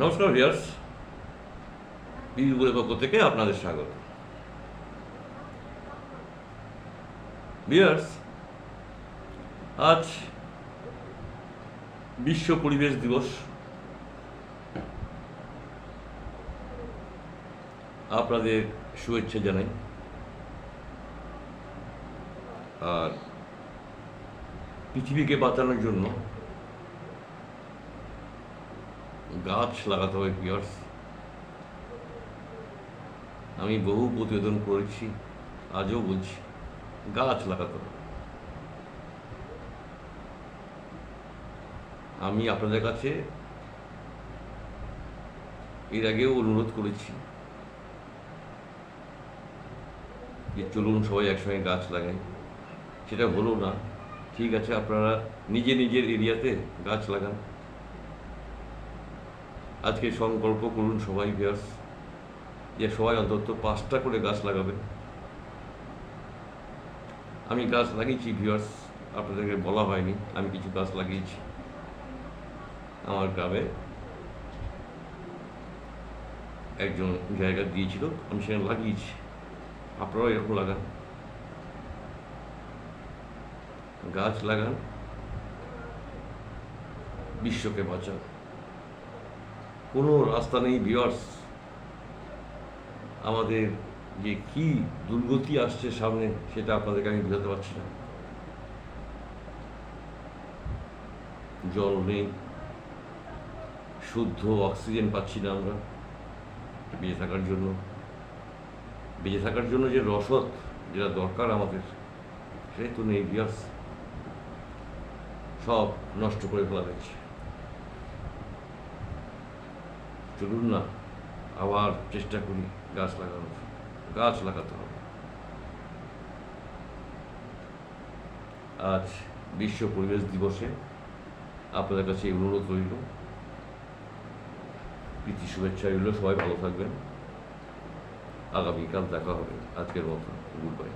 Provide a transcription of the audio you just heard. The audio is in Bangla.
নমস্কার ভিয়ার্স বিবিগুলের পক্ষ থেকে আপনাদের স্বাগত। ভিয়ার্স আজ বিশ্ব পরিবেশ দিবস। আপনাদের শুভেচ্ছা জানাই। আর পৃথিবীকে বাঁচানোর জন্য গাছ লাগাতে হবে পিয়ার্স আমি বহু প্রতিবেদন করেছি, আজও বলছি, গাছ লাগাতে হবে। আমি আপনাদের কাছে এর আগেও অনুরোধ করেছি যে চলুন সবাই একসঙ্গে গাছ লাগাই। সেটা হলো না। ঠিক আছে, আপনারা নিজে নিজের এরিয়াতে গাছ লাগান। আজকে সংকল্প করুন সবাই ভিয়ার্স যে সবাই অন্তত পাঁচটা করে গাছ লাগাবেন আমি গাছ লাগিয়েছি ভিউয়ার্স আপনাদেরকে বলা হয়নি। আমি কিছু গাছ লাগিয়েছি আমার গ্রামে। একজন জায়গা দিয়েছিল, আমি সেখানে লাগিয়েছি। আপনারাও এরকম লাগান। গাছ লাগান। বিশ্বকে বাঁচান। কোনো রাস্তা নেই ভিওয়ার্স আমাদের যে কি দুর্গতি আসছে সামনে, সেটা আপনাদেরকে আমি বোঝাতে পারছি না। জল নেই, শুদ্ধ অক্সিজেন পাচ্ছি না আমরা বেঁচে থাকার জন্য। বেঁচে থাকার জন্য যে রসদ যেটা দরকার আমাদের সেটাই তো নেই ভিয়ার্স সব নষ্ট করে ফেলা হয়েছে। চলুন না, আবার চেষ্টা করি গাছ লাগানোর। গাছ লাগাতে হবে। আজ বিশ্ব পরিবেশ দিবসে আপনাদের কাছে এই অনুরোধ রইল। প্রীতি শুভেচ্ছা রইল, সবাই ভালো থাকবেন। আগামীকাল দেখা হবে। আজকের মতো গুড বাই।